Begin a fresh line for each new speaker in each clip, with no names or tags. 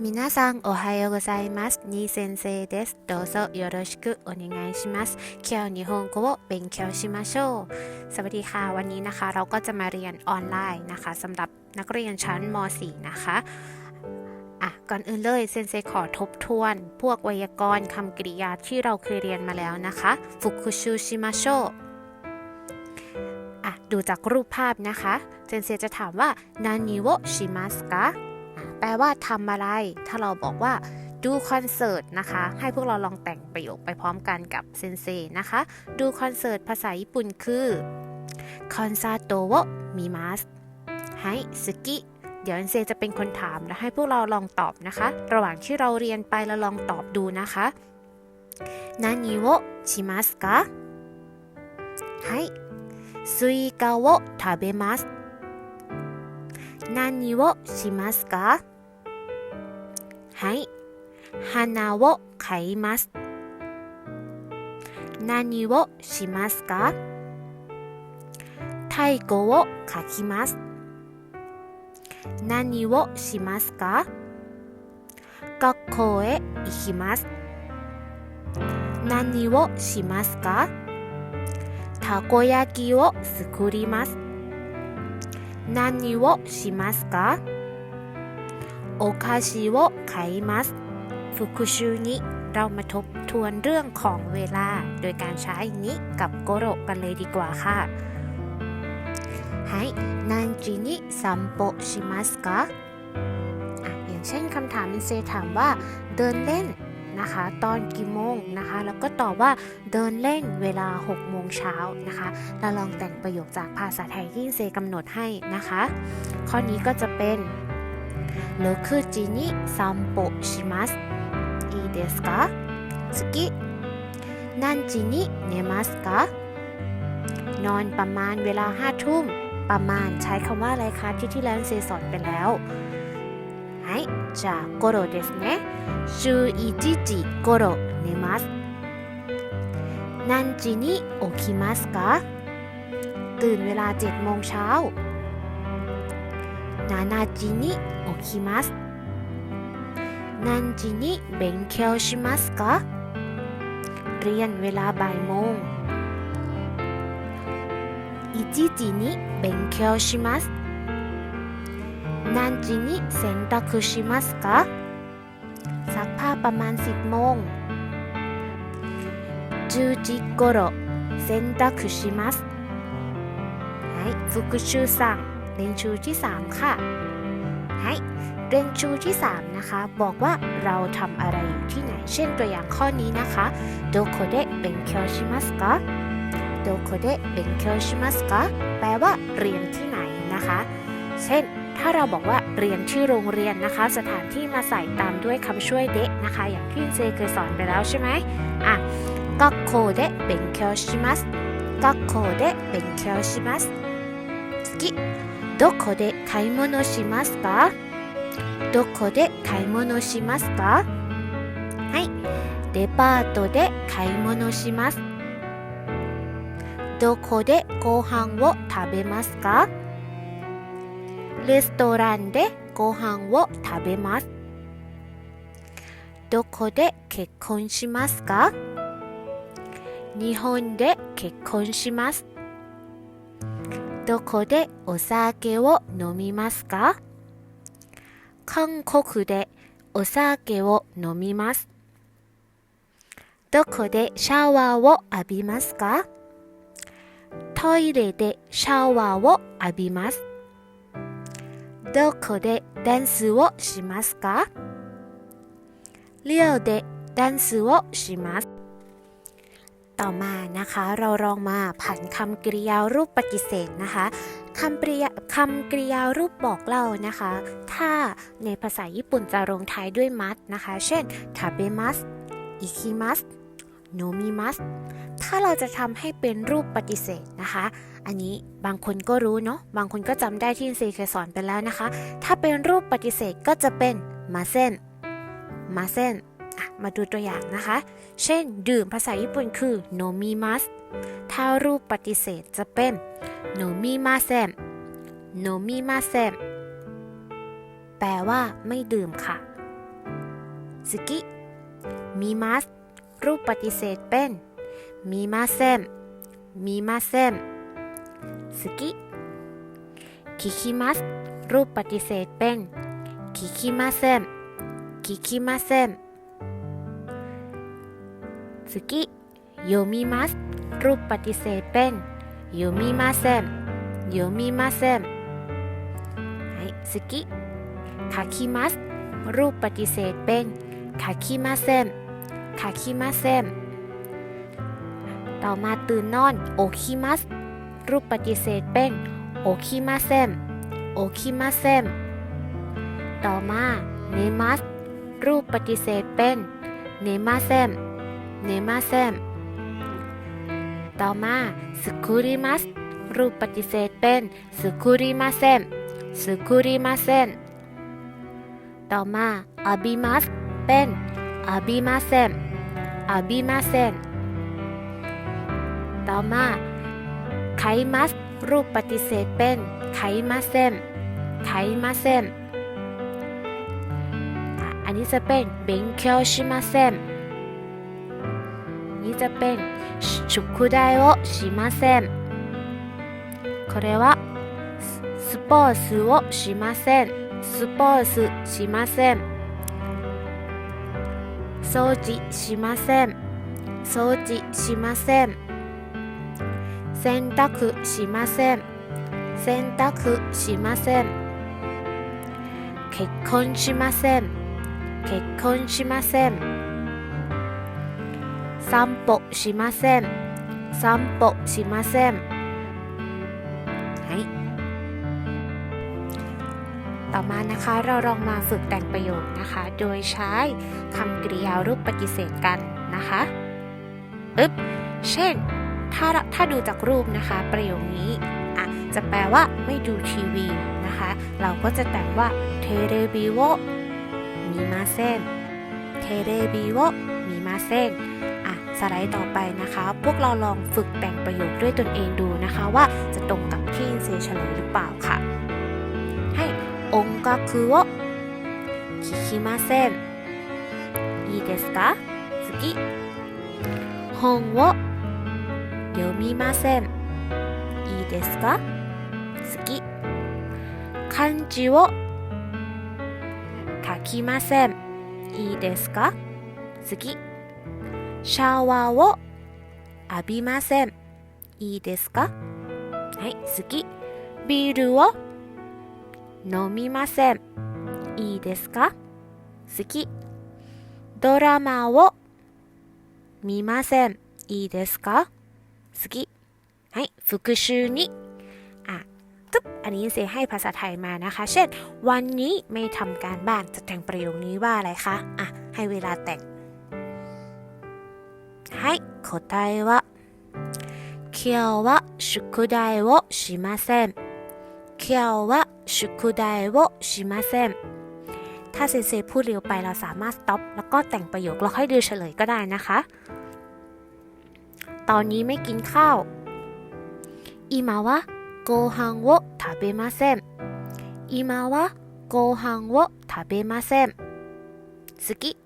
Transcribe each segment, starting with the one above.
皆さんおはようございます。に先生です。どうぞよろしくお願いします。今日日本語を勉強しましょう。สวัสดีค่ะวันนี้นะคะ เราก็จะมาเรียนออนไลน์นะคะสำหรับนักเรียนชั้นม .4 นะคะอ่ะก่อนอื่นเลยเซนเซขอทบทวน พวกไวยากรณ์คำกริยาที่เราเคยเรียนมาแล้วนะคะฟุกุชูชิมาโชอ่ะดูจากรูปภาพนะคะเซนเซจะถามว่านานิโวชิมัสกะ อ่ะ แปลว่าทำอะไร ถ้าเราบอกว่าดูคอนเสิร์ตนะคะ ให้พวกเราลองแต่งประโยคไปพร้อมกันกับเซนเซนะคะ ดูคอนเสิร์ตภาษาญี่ปุ่นคือคอนซาโตโวมิมัสไฮสกิเดี๋ยวเซนเซจะเป็นคนถามและให้พวกเราลองตอบนะคะ ระหว่างที่เราเรียนไปเราลองตอบดูนะคะ何をしますかはいスイカを食べます何をしますか はい。花を買います。何をしますか？太鼓を書きます。何をしますか？学校へ行きます。何をしますか？たこ焼きを作ります。何をしますか？ お菓子を買いますฟุกุชูนิเรามาทบทวนเรื่องของเวลา โดยการใช้นิกับโกโรกันเลยดีกว่าค่ะはい何時に散歩しますかอ่ะอย่างเช่นคำถามมินเซถามว่า เดินเล่นนะคะ ตอนกี่โมงนะคะ แล้วก็ตอบว่าเดินเล่นเวลา 6 โมงเช้านะคะ เราลองแต่งประโยคจากภาษาไทยที่เซกำหนดให้นะคะ ข้อนี้ก็จะเป็น 6時に散歩しますいいですか次何時に寝ますかนอนประมาณเวลาห้าทุ่ม ประมาณใช้คำว่าอะไรคะที่ที่แล้วเซสอนไปแล้วはいじゃあゴロですね11時ゴロ寝ます何時に起きますかตื่นเวลา7โมงเช้า 7時に起きます何時に勉強しますかเรียนเวลาบ่ายโมง1時に勉強します何時に洗濯しますかซักผ้าประมาณ 10โมง10時頃洗濯しますはい復習สั่ง เรียนชูที่ 3 ค่ะให้เรียนชูที่ 3 นะคะ บอกว่าเราทำอะไรอยู่ที่ไหน เช่นตัวอย่างข้อนี้นะคะどこで勉強しますかどこで勉強しますかแปลว่าเรียนที่ไหนนะคะ เช่นถ้าเราบอกว่าเรียนชื่อโรงเรียนนะคะ สถานที่มาใส่ตามด้วยคำช่วยเดะนะคะ อย่างที่เซเคยสอนไปแล้วใช่ไหมอะก็โคเดะเป็นเคียวชิมัสก็โคเดะเป็นเคียวชิมัสสกิ どこで買い物しますか？どこで買い物しますか？はい。デパートで買い物します。どこでご飯を食べますか？レストランでご飯を食べます。どこで結婚しますか？日本で結婚します。どこでお酒を飲みますか？韓国でお酒を飲みます。どこでシャワーを浴びますか？トイレでシャワーを浴びます。どこでダンスをしますか？寮でダンスをします。 ต่อมานะคะ เราลองมาผันคำกริยารูปปฏิเสธนะคะคำกริยาคำกริยารูปบอกเล่านะคะ ถ้าในภาษาญี่ปุ่นจะลงท้ายด้วยมัสนะคะ เช่นทาเบมัสอิคิมัสโนมิมัสถ้าเราจะทำให้เป็นรูปปฏิเสธนะคะ อันนี้บางคนก็รู้เนาะ บางคนก็จำได้ที่เซเคยสอนไปแล้วนะคะ ถ้าเป็นรูปปฏิเสธก็จะเป็นมาเซนมาเซน อะมาดูตัวอย่างนะคะ เช่น ดื่มภาษาญี่ปุ่นคือ โนมิมัสถ้ารูปปฏิเสธจะเป็น โนมิมาเซมโนมิมาเซมแปลว่าไม่ดื่มค่ะสกิมีมัสรูปปฏิเสธเป็นมีมาเซมมีมาเซมสกิคิคิมัสรูปปฏิเสธเป็นคิคิมาเซมคิคิมาเซม สกิโยมิมัสรูปปฏิเสธเป็นโยมิมาเซมโยมิมาเซมสกิคาคิมัสรูปปฏิเสธเป็นคาคิมาเซมคาคิมาเซมต่อมาตื่นนอนโอคิมัสรูปปฏิเสธเป็นโอคิมาเซมโอคิมาเซมต่อมาเนมัสรูปปฏิเสธเป็นเนมาเซม เนมาเซมต่อมาสกุริมัสรูปปฏิเสธเป็นสกุริมาเซมสกุริมาเซนต่อมาอาบิมัสเป็นอาบิมาเซมอาบิมาเซนต่อมาไคมัสรูปปฏิเสธเป็นไคมาเซมไคมาเซมอันนี้จะเป็นเบงเคียวชิมาเซม the 宿題をしませんこれはスポーツをしませんスポーツしません掃除しません掃除しません洗濯しません洗濯しません結婚しません結婚しません散歩しません散歩しませんはいต่อมานะคะเราลองมาฝึกแต่งประโยคนะคะ โดยใช้คำกริยารูปปฏิเสธกันนะคะอึ๊บเช่น ถ้าถ้าดูจากรูปนะคะ ประโยคนี้อ่ะจะแปลว่าไม่ดูทีวีนะคะ เราก็จะแต่งว่าเทเรบิโวมีมาเซนเทเรบิโวมีมาเซนอ่ะ สไลด์ต่อไปนะคะ พวกเราลองฝึกแต่งประโยคด้วยตนเองดูนะคะ ว่าจะตรงกับที่อินเซเฉลยหรือเปล่าค่ะ ให้音楽を聞きませんいいですか次本を読みませんいいですか次漢字を書きませんいいですか次 シャワーを浴びませんいいですかはい次ビールを飲みませんいいですか次ドラマを見ませんいいですか次はい復習にอ่ะตึ๊บอันนี้เซให้ภาษาไทยมานะคะ เช่น วันนี้ไม่ทำการบ้านจะแต่งประโยคนี้ว่าอะไรคะอ่ะให้เวลาแต่ง はい答えは今日は宿題をしません今日は宿題をしませんถ้าเซนเซพูดเร็วไปเราสามารถสต็อปแล้วก็แต่งประโยคแล้วค่อยดูเฉลยก็ได้นะคะ ตอนนี้ไม่กินข้าว今はご飯を食べません今はご飯を食べません次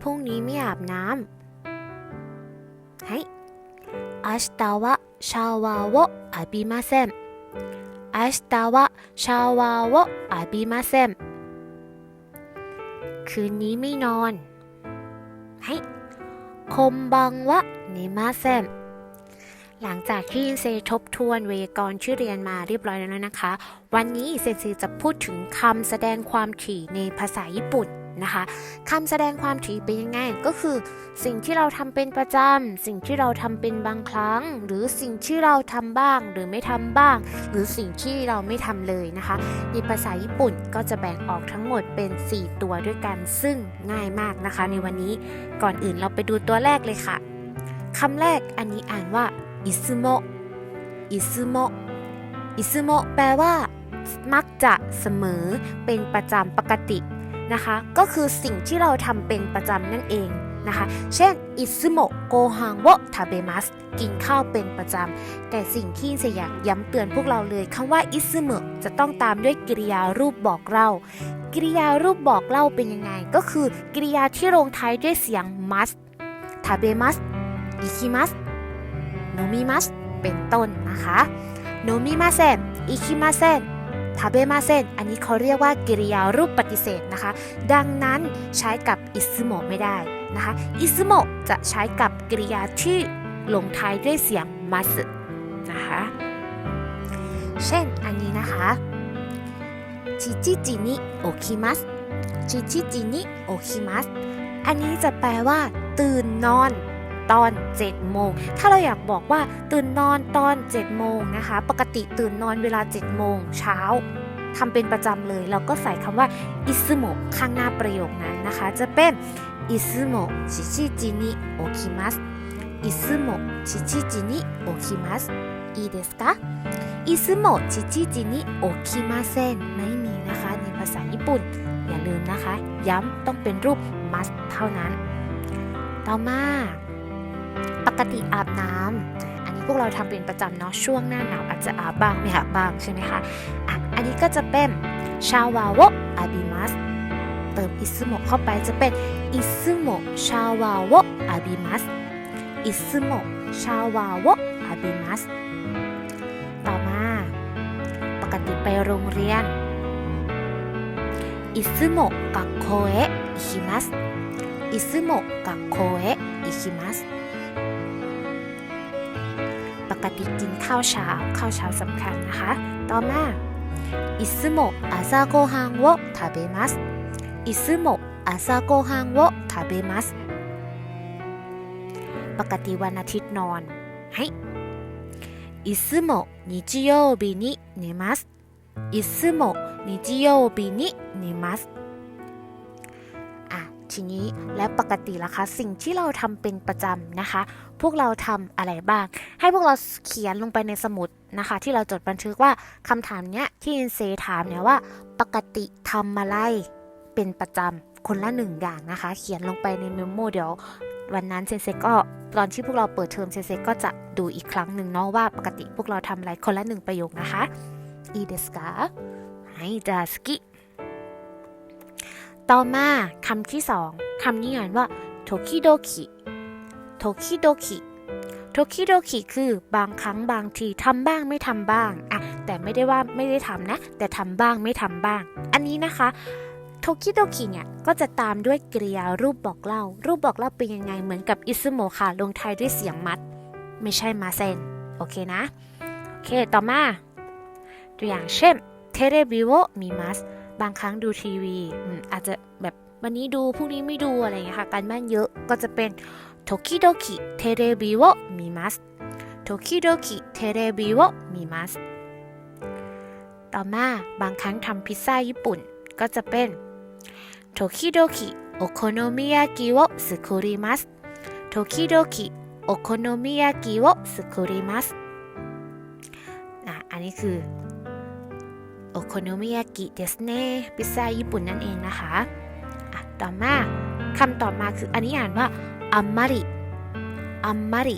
พรุ่งนี้ไม่อาบน้ำはい明日はシャワーを浴びません明日はシャワーを浴びませんคืนนี้ไม่นอนはいこんばんは寝ませんหลังจากที่เซทบทวนเวยากรณ์ที่เรียนมาเรียบร้อยแล้วนะคะ วันนี้เซนซีจะพูดถึงคำแสดงความถี่ในภาษาญี่ปุ่น นะคะคำแสดงความถี่เป็นยังไงก็คือ สิ่งที่เราทำเป็นประจำสิ่งที่เราทำเป็นบางครั้ง หรือสิ่งที่เราทำบ้างหรือไม่ทำบ้าง หรือสิ่งที่เราไม่ทำเลยนะคะ ในภาษาญี่ปุ่นก็จะแบ่งออกทั้งหมดเป็น 4 ตัวด้วยกัน ซึ่งง่ายมากนะคะ ในวันนี้ก่อนอื่นเราไปดูตัวแรกเลยค่ะคำแรกอันนี้อ่านว่าอิซุโมอิซุโมอิซุโมแปลว่ามักจะเสมอเป็นประจำปกติ นะคะ ก็คือสิ่งที่เราทำเป็นประจำนั่นเองนะคะ เช่นอิซึโมโกฮังโวทาเบมัสกินข้าวเป็นประจำ แต่สิ่งที่เสยามย้ำเตือนพวกเราเลยคำว่าอิซึโมจะต้องตามด้วยกริยารูปบอกเล่า กริยารูปบอกเล่าเป็นยังไง ก็คือกริยาที่ลงท้ายด้วยเสียง must ทาเบมัสอิคิมัสโนมิมัสเป็นต้นนะคะโนมิมาเซนอิคิมาเซน ทาเบมาเซนอันนี้เขาเรียกว่ากริยารูปปฏิเสธนะคะ ดังนั้นใช้กับอิซึโมไม่ได้นะคะอิซึโมจะใช้กับกริยาที่ลงท้ายด้วยเสียงมัสนะคะเช่นอันนี้นะคะชิจิจินิโอคิมัสชิจิจินิโอคิมัสอันนี้จะแปลว่า ตื่นนอน ตอน 7 โมง ถ้าเราอยากบอกว่าตื่นนอนตอน 7 โมงนะคะ ปกติตื่นนอนเวลา 7 โมงเช้าทำเป็นประจำเลย เราก็ใส่คำว่าอิซึโมข้างหน้าประโยคนั้นนะคะ จะเป็นอิซึโมชิชิจินิโอคิมัสอิซึโมชิชิจินิโอคิมัสいいですかอิซึโมชิชิจินิโอคิมาเซนไม่มีนะคะในภาษาญี่ปุ่น อย่าลืมนะคะ ย้ำต้องเป็นรูป must เท่านั้น ต่อมา ปกติอาบน้ำอันนี้พวกเราทำเป็นประจำเนาะช่วงหน้าหนาวอาจจะอาบบ้างไม่อาบบ้างใช่ไหมคะอะอันนี้ก็จะเป็นชาวาโวอาบิมัสเติมอิซึโมเข้าไปจะเป็นอิซึโมชาวาโวอาบิมัสอิซึโมชาวาโวอาบิมัสต่อมา ปกติไปโรงเรียนอิซึโมกักโคเอะอิคิมัสอิซึโมกักโคเอะอิคิมัส ปกติกินข้าวเช้า ข้าวเช้าสำคัญนะคะ ต่อมาいつも朝ごはんを食べますいつも朝ごはんを食べますปกติวันอาทิตย์นอนはいいつも日曜日に寝ますいつも日曜日に寝ますอ่ะ ทีนี้และปกติล่ะคะ สิ่งที่เราทำเป็นประจำนะคะ พวกเราทำอะไรบ้าง ให้พวกเราเขียนลงไปในสมุดนะคะ ที่เราจดบันทึกว่าคำถามเนี้ยที่อินเซถามเนี่ยว่า ปกติทำอะไรเป็นประจำคนละหนึ่งอย่างนะคะ เขียนลงไปในเมมโมเดี๋ยววันนั้นเซนเซก็ตอนที่พวกเราเปิดเทอมเซนเซก็จะดูอีกครั้งหนึ่งเนาะว่าปกติพวกเราทำอะไรคนละหนึ่งประโยคนะคะอีเดสกาไฮดาสกิ ต่อมาคำที่สองคำนี้อ่านว่าโทคิโดคิโทคิโดคิโทคิโดคิคือบางครั้งบางทีทำบ้างไม่ทำบ้างอะแต่ไม่ได้ว่าไม่ได้ทำนะ แต่ทำบ้างไม่ทำบ้าง อันนี้นะคะโทคิโดคิเนี่ยก็จะตามด้วยกริยารูปบอกเล่า รูปบอกเล่าเป็นยังไงเหมือนกับอิซึโมค่ะ ลงท้ายด้วยเสียงมัด ไม่ใช่มาเซนโอเคนะ โอเคต่อมา ตัวอย่างเช่นเทเรบิโวมีมัส บางครั้งดูทีวีอืมอาจจะแบบวันนี้ดูพรุ่งนี้ไม่ดูอะไรอย่างเงี้ยค่ะ การบ้านเยอะก็จะเป็นโทคิโดคิเทเรบิโวมีมัสโทคิโดคิเทเรบิโวมีมัสต่อมาบางครั้งทำพิซซ่าญี่ปุ่นก็จะเป็นโทคิโดคิโอโคโนมิยากิโอสึคุริมัสโทคิโดคิโอโคโนมิยากิโอสึคุริมัสอะอันนี้คือ โอโคโนมิยากิเดสเน่พิซซ่าญี่ปุ่นนั่นเองนะคะอะต่อมาคำต่อมาคืออันนี้อ่านว่าอัมมาริอัมมาริ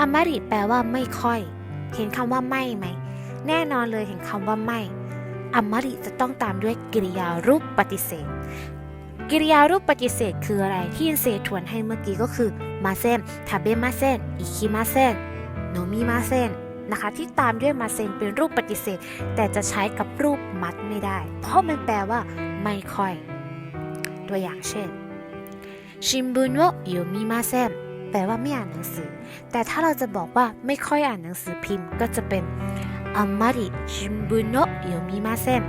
อัมมาริแปลว่าไม่ค่อย เห็นคำว่าไม่ไหม แน่นอนเลยเห็นคำว่าไม่อัมมาริจะต้องตามด้วยกริยารูปปฏิเสธ กริยารูปปฏิเสธคืออะไรที่ยินเซทวนให้เมื่อกี้ก็คือมาเซนทาเบมาเซนอิคิมาเซนโนมิมาเซน นะคะที่ตามด้วยมาเซนเป็นรูปปฏิเสธ แต่จะใช้กับรูปมัดไม่ได้ เพราะมันแปลว่าไม่ค่อย ตัวอย่างเช่นชิมบุนโวโยมิมาเซนแปลว่าไม่อ่านหนังสือ แต่ถ้าเราจะบอกว่าไม่ค่อยอ่านหนังสือพิมพ์ ก็จะเป็นあんまり新聞を読みません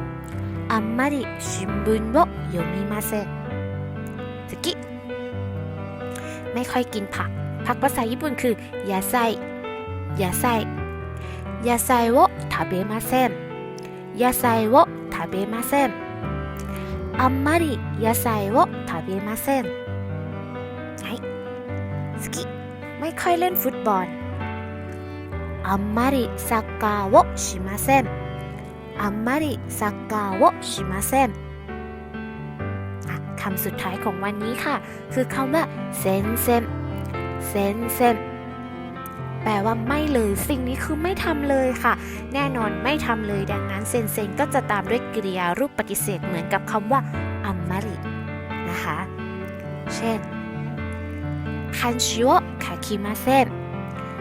あんまり新聞を読みません次ไม่ค่อยกินผัก ผักภาษาญี่ปุ่นคือยาไซยาไซ ยาไซโอทาเบมาเซนยาไซโอทาเบมาเซนあんまり野菜を食べませんはい次ไม่ค่อยเล่นฟุตบอลあんまりサッカーをしませんあんまりサッカーをしませんอ่ะ คำสุดท้ายของวันนี้ค่ะ คือคำว่าเซนเซมเซนเซม แปลว่าไม่เลย สิ่งนี้คือไม่ทำเลยค่ะ แน่นอนไม่ทำเลยดังนั้นเซนเซนก็จะตามด้วยกริยารูปปฏิเสธเหมือนกับคำว่าอัมมารินะคะ เช่นคันชิโอคาคิมาเซน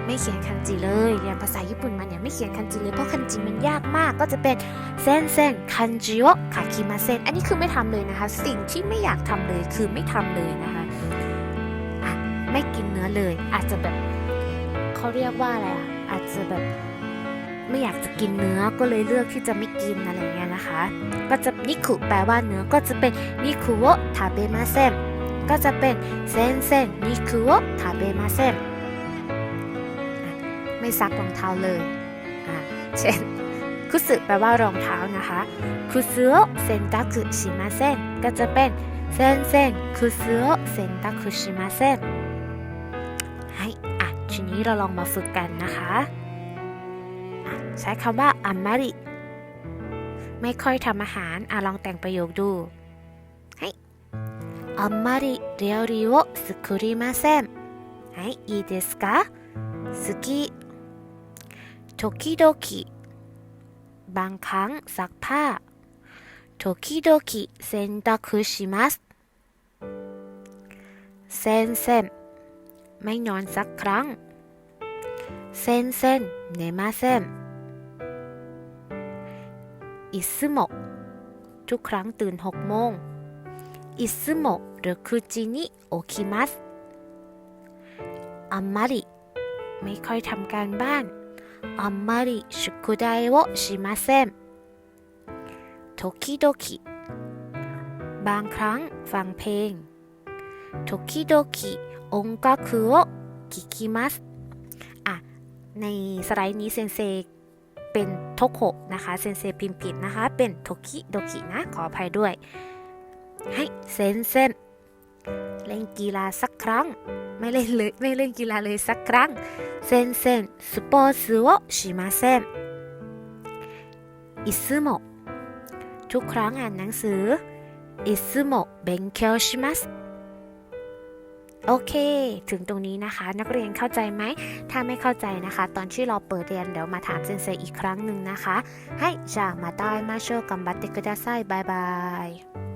ไม่เขียนคันจิเลยเรียนภาษาญี่ปุ่นมาเนี่ยไม่เขียนคันจิเลยเพราะคันจิมันยากมากก็จะเป็นเซนเซนคันจิโอคาคิมาเซนอันนี้คือไม่ทำเลยนะคะ สิ่งที่ไม่อยากทำเลยคือไม่ทำเลยนะคะไม่กินเนื้อเลย อาจจะแบบ เขาเรียกว่าอะไรอะอาจจะแบบไม่อยากจะกินเนื้อก็เลยเลือกที่จะไม่กินอะไรเงี้ยนะคะ ก็จะนิคุแปลว่าเนื้อก็จะเป็นนิคุโอทาเบมาเซนก็จะเป็นเซนเซนนิคุโอทาเบมาเซนไม่ซักรองเท้าเลยอะเช่นคุสึแปลว่ารองเท้านะคะคุสึโอเซนตักุชิมาเซนก็จะเป็นเซนเซนคุสึโอเซนตักุชิมาเซนนี้เราลองมาฝึกกันนะคะอ่ะใช้คำว่าอัมมาริไม่ค่อยทำอาหารอ่ะลองแต่งประโยคดูให้あんまり料理を作りませんはいいいですか好き時々บางครั้งซักผ้า時々洗濯しますเซนเซนไม่นอนสักครั้ง เส้นเส้นเนมาเส้นอิซโมะทุกครั้งตื่นหกโมงอิซโมะหรือคุจินิโอคิมัสอัมมาริไม่ค่อยทำการบ้านอัมมาริชุกุไดโอชิมาเซนโทคิโดคิบางครั้งฟังเพลงโทคิโดคิองกาคุโอคิคิมัส ในสไลด์นี้เซนเซเป็นโทโกะนะคะเซนเซพิมพ์ผิดนะคะ เป็นโทคิโดคินะขออภัยด้วย ให้เซนเซเล่นกีฬาสักครั้ง ไม่เล่นเลยไม่เล่นกีฬาเลยสักครั้งเซนเซนสปอร์ตสวอชิมาเซนอิซึโมทุกครั้งอ่านหนังสืออิซึโมเบนเคียวชิมัส โอเค ถึงตรงนี้นะคะ นักเรียนเข้าใจไหม ถ้าไม่เข้าใจนะคะ ตอนที่เราเปิดเรียนเดี๋ยวมาถามเซนเซอีกครั้งหนึ่งนะคะ ให้じゃあまた会いましょう頑張ってくださいバイバイ